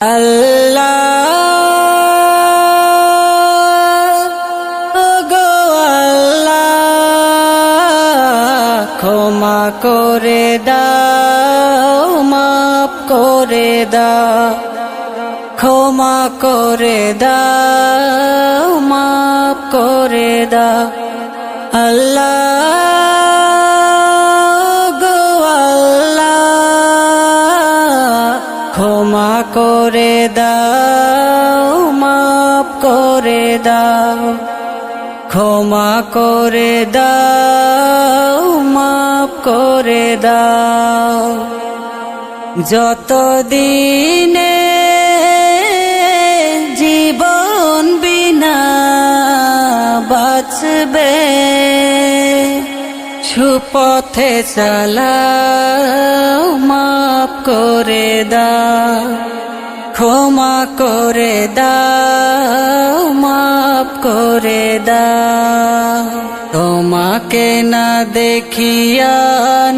আল্লাহ গো আল্লাহ, ক্ষমা করে দাও মাপ করে দাও, ক্ষমা করে দাও মাপ করে দাও, আল্লাহ। করে দাও, ক্ষমা করে দাও মাপ করে দাও। যত দিনে জীবন বিনা বাঁচবে, সুপথে চালাও মাপ করে দাও, ক্ষমা করে দাও। মাপ করে দাও। তোমাকে না দেখিয়া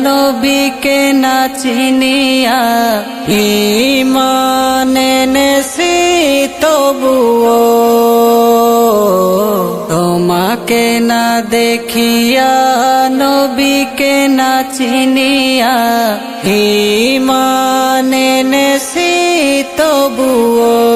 নবীকে না চিনিয়া ইমানে নেছি তবুও তোমাকে না দেখিয়া নবীকে না চিনিয়া ইমানে নেছি তবুও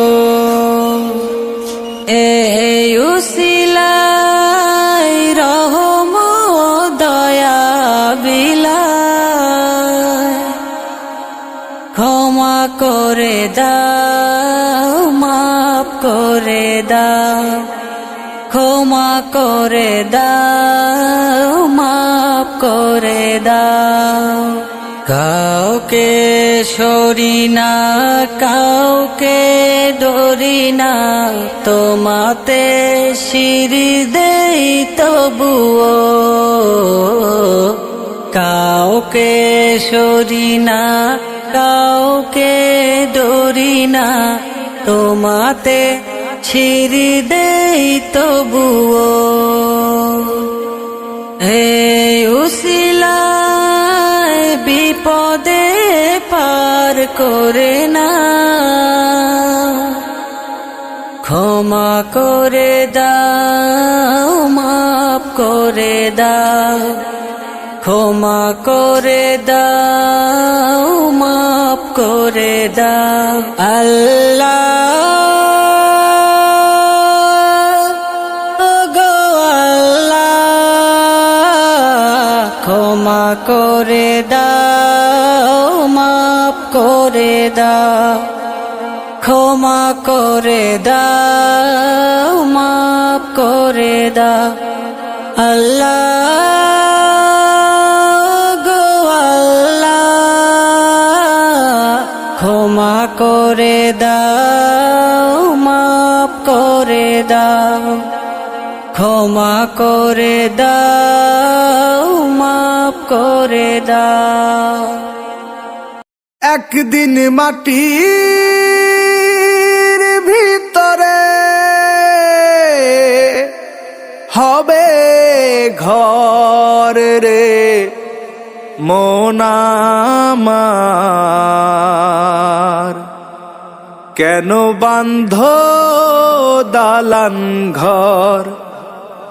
করে দাও মাপ করে দাও। কাউকে সরি না, কাউকে ডরি না, তোমাতে সিঁড়ি দেই তবুও। কাউকে সরি না, কাউকে ডরি না, তোমাতে ছিড়ি দেই তবুও। হে উসিলায় বিপদে পার করে না। ক্ষমা করে দাও মাপ করে দাও। ক্ষমা করে দাও মাপ করে দাও। আল্লাহ করে দাও মাপ করে দাও, ক্ষমা করে দাও মাপ করে দাও। আল্লাহ গো আল্লাহ, ক্ষমা করে দাও মাপ করে দাও, ক্ষমা করে দাও মাপ করে দাও। একদিন মাটির ভিতরে হবে ঘর রে মোনামার কেন বান্ধ দালান ঘর?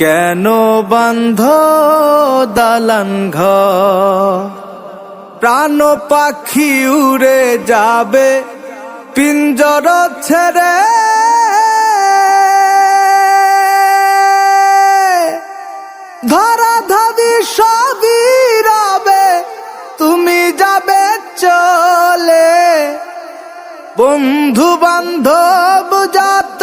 কেন বান্ধ দালান প্রাণ পাখি উড়ে যাবে, পিঞ্জর ছেড়ে। ধরা ধাবি সবই রবে তুমি যাবে চলে। বন্ধু বান্ধব যাত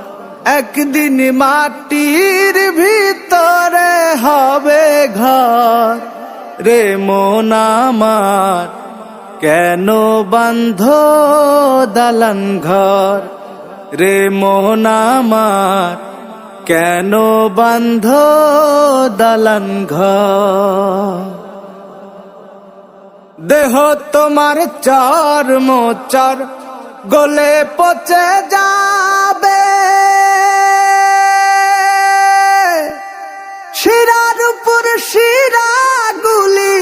একদিন মাটির ভিতরে হবে ঘর। রে মন কেন বান্ধ দালান ঘর? রে মন কেন বান্ধ দালান ঘর? দেহ তোমার চার মোচার গলে পচে যাবে শিরার উপর শিরাগুলি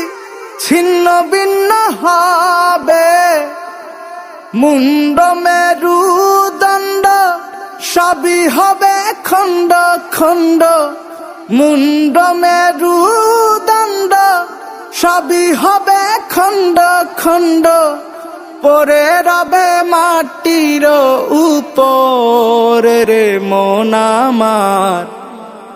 ছিন্ন ভিন্ন হবে। মুন্ড মেরুদণ্ড সবই হবে খণ্ড খণ্ড। মুন্ড মেরুদণ্ড সবই হবে খণ্ড খণ্ড। পরে রবে মাটির উপরে রে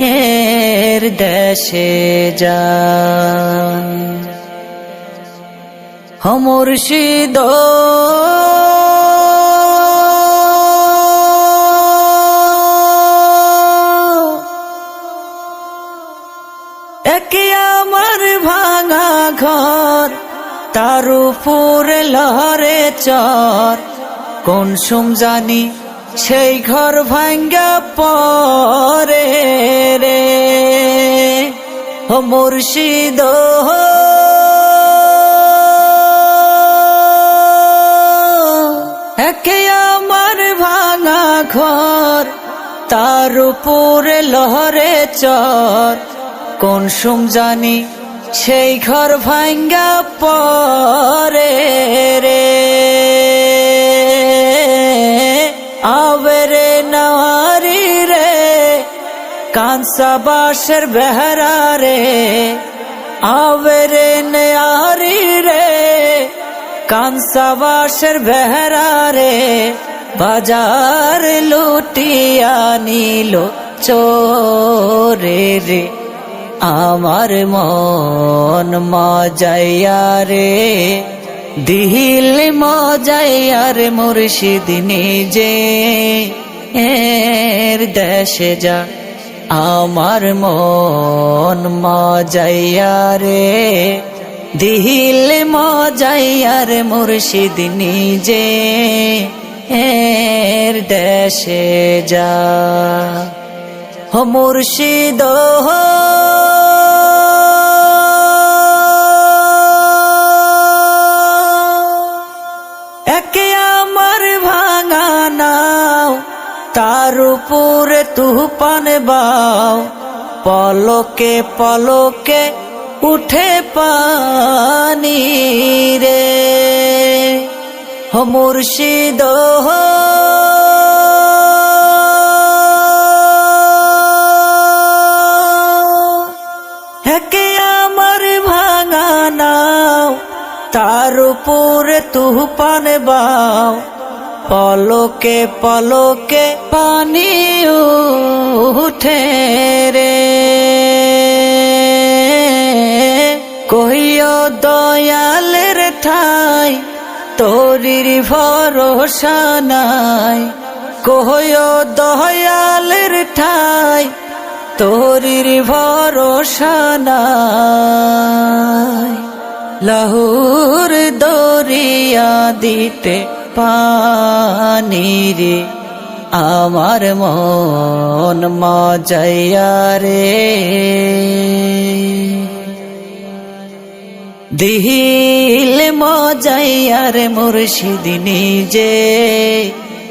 এর দেশে যা মুর্শিদ একে আমার ভাঙা ঘর তার উপর লহরে চর কোন সুম জানি সেই ঘর ভাঙ্গা পরে রে। মুর্শিদ একে আমার ভাঙা ঘর, তার উপরে লহরে চর। কোন সুম জানি সেই ঘর ভাঙ্গা পরে রে। কাঁসা বাসের বেহরা রে আবেরে নেয়ারি রে কাঁসা বাসের বেহরা রে, বাজার লুটিয়া নিল চোরে রে, আমার মন মজাইয়া রে দিল মজাইয়া রে মুর্শিদ নিজে, এর দেশে যা আমার মন মজাইয়া রে দিল মজাইয়ার মুর্শিদ নিজে এর দেশে যা। মুর্শিদ তার উপরে তুফান বাও, পলকে পলকে উঠে পানি রে। হো দোহ হেকে আমার ভাঙা নাও, তার উপরে তুফান বাও, পলকে পলকে পানি উঠে রে। কহিও দয়ালের ঠাই, তোরির ভরসা নাই। কহিও দয়ালের ঠাই, তোরির ভরসা নাই। লাহুর দরিয়া দিতে পানি রে। আমার মন মজাইয়া রে। দিল মজাইয়ার মুর্শিদ নিজে,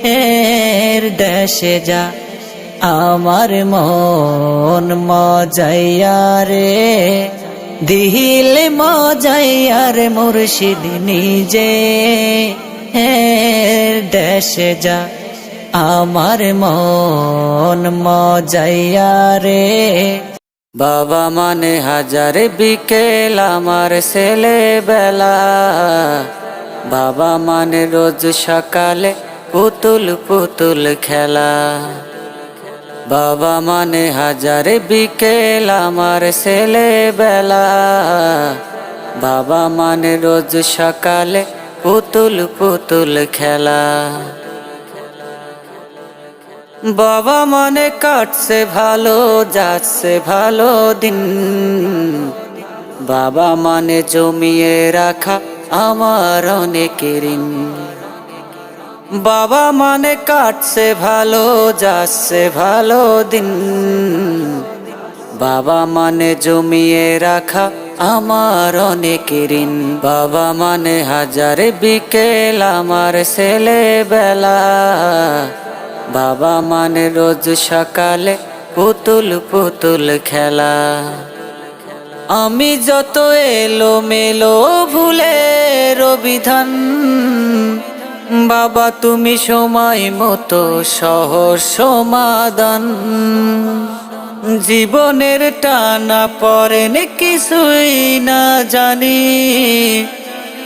এর দেশে যা আমার মন মজাইয়া রে। দিল মজাইয়ার মুর্শিদ নিজে, এর দেশে যা আমার মন মজাইয়া রে। বাবা মানে হাজার বিকেল আমার ছেলে বেলা বাবা মানে রোজ সকালে পুতুল পুতুল খেলা। বাবা মানে হাজার বিকেল আমার ছেলে বেলা বাবা মানে রোজ সকালে পুতুল পুতুল খেলা। বাবা মনে কাটছে ভালো, যাচ্ছে ভালো দিন। বাবা মানে জমিয়ে রাখা আমার অনেক ঋণ। বাবা মানে কাটছে ভালো, যাচ্ছে ভালো দিন। বাবা মানে জমিয়ে রাখা আমার অনেক ঋণ। বাবা মানে হাজার বিকেল আমার ছেলে বেলা বাবা মানে রোজ সকালে পুতুল পুতুল খেলা। আমি যত এলো মেলো ভুলে রবিধান, বাবা তুমি সময় মতো সহজ সমাধান। জীবনের টানা পরেন কিছুই না জানি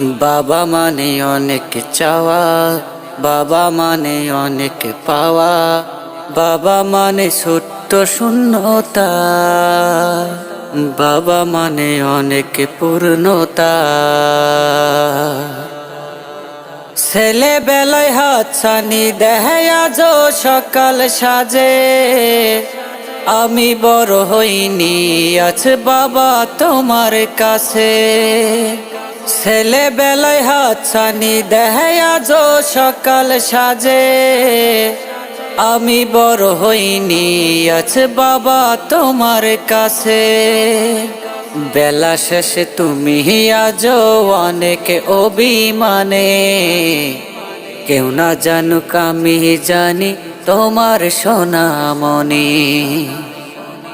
বাবা মানে অনেক চাওয়া, বাবা মানে অনেক পাওয়া, বাবা মানে ছোট্ট শূন্যতা, বাবা মানে অনেক পূর্ণতা। ছেলেবেলায় হাত ছানি দেখায় আজ সকাল সাজে, আমি বড় হইনি আছে বাবা তোমার কাছে। ছেলেবেলায় হাত ছানি দেখায় আজ সকাল সাজে। আমি বড় হইনি আছে বাবা তোমার কাছে। বেলা শেষে তুমি আজ অনেক অভিমানে। কেউ না জানুক আমি জানি তোমার সোনামণি।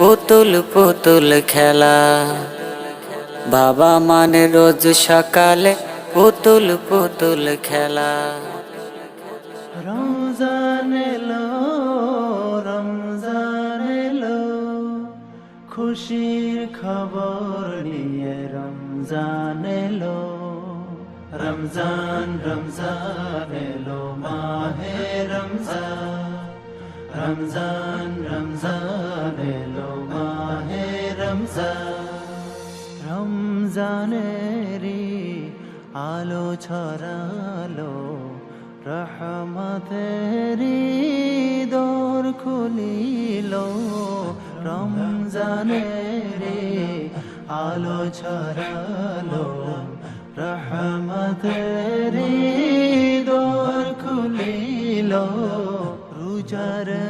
পুতুল পুতুল খেলা। বাবা মানে রোজ সকালে পুতুল পুতুল খেলা। রমজান এলো রমজান এলো। খুশির খবর নিয়ে রমজান এলো। রমজান রমজান এলো, মাহে রমজান। রমজান রমজান এলো। রমজানেরি আলো ছড়ালো রহমতেরি দোর খুলিল। রমজানেরি আলো ছড়ালো রহমতেরি দোর খুলিল। রুজার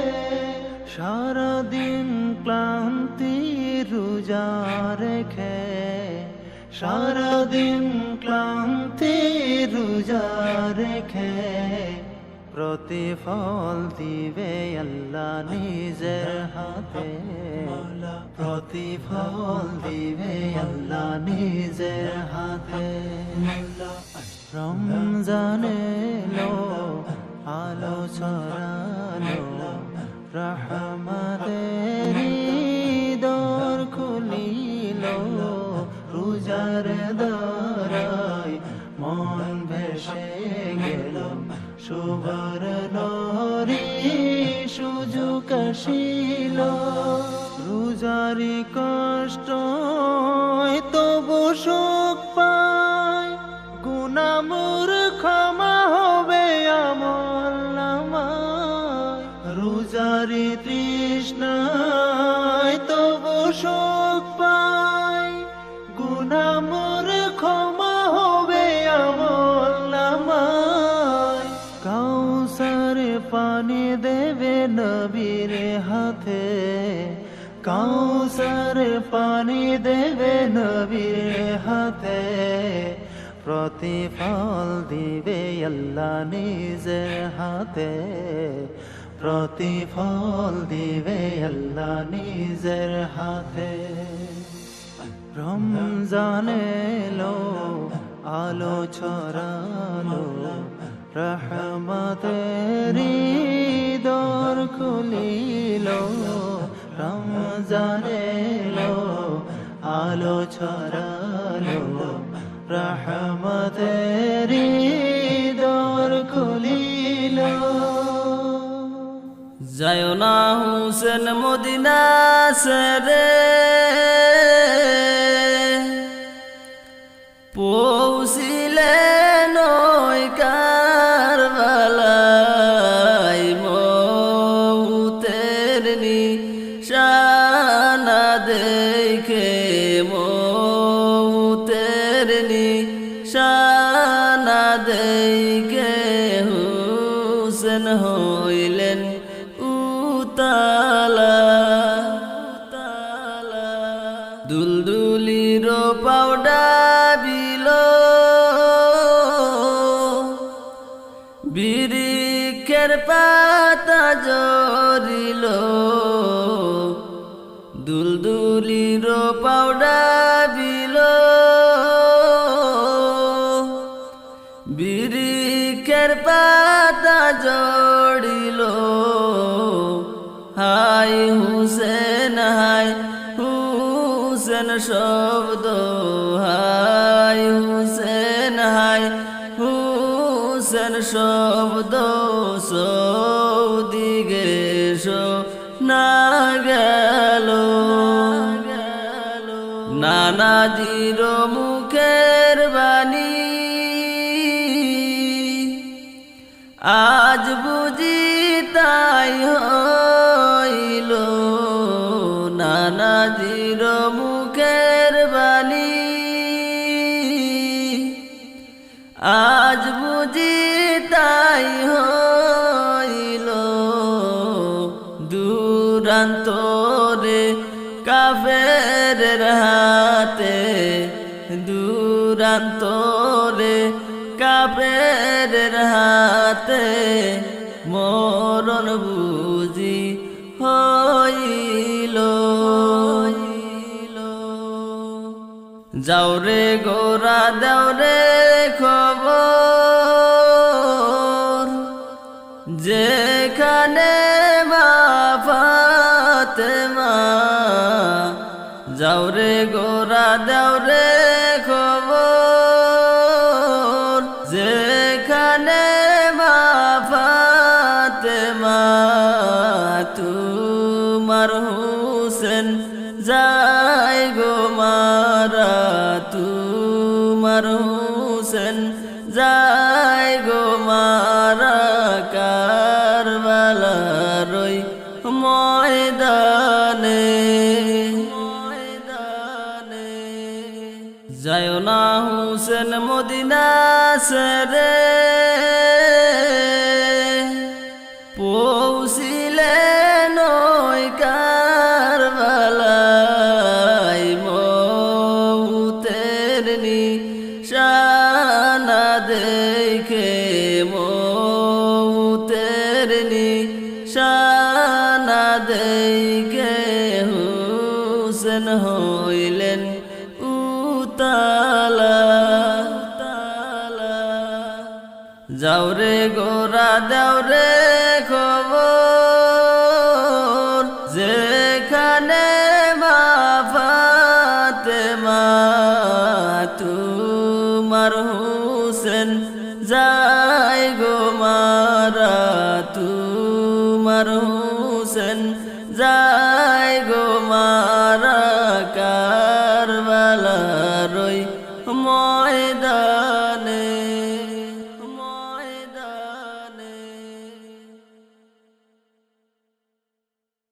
সারাদিন ক্লান্তি রোজা রেখে, সারাদিন ক্লান্তি রোজা রেখে, প্রতিফল দিবে আল্লাহ নিজের হাতে। প্রতিফল দিবে আল্লাহ নিজের হাতে। রমজানে লো, আলো ছড়ালো রহমতেরি আসিল। রোজারি কষ্ট তবু সুখ পায় গুনামুর ক্ষমা হবে আমার রোজারি তৃষ্ণায় হাতে কাউসার পানি দেবে নবীর হাতে প্রতিফল দিবে আল্লাহ নিজের হাতে প্রতিফল দিবে আল্লাহ নিজের হাতে রমজানে লো আলো ছড়ালো রহমতেরি দর খুলিল রমজানে লো আলো ছড়ালো রহমতের দর খুলিল। যায় না হুসেন মদিনা সেরে। হুসেন হইলেন উতালা দুলদুলির পাউডা বিল বিরিকের পাতা জরিল শব্দ হাই হুসেন হাই, হুসেন শব্দ সৌদিগে না গেল নানাজির মুখের বাণী। আজ বুঝি তাই হইল নানাজির আজ বুঝি তাই হইল দূরান্তরে কাফের হাতে। দূরান্তরে কাফের হাতে মরণ বুঝি হইল। যাও রে গোরা দাও রে খবর। যেখানে বাপাতে মা যাও গোরা দাও খবর। যেখানে বাপাতে মা তোমার হুসেন, যাই গো মারা। সরে পৌঁছিলেন ওই কারবালাই মৌতের নিশানা দেখে মৌতের নিশানা দেখে হুসেন হইলেন উতালা। যাও রে গোরা দাও রে খবর।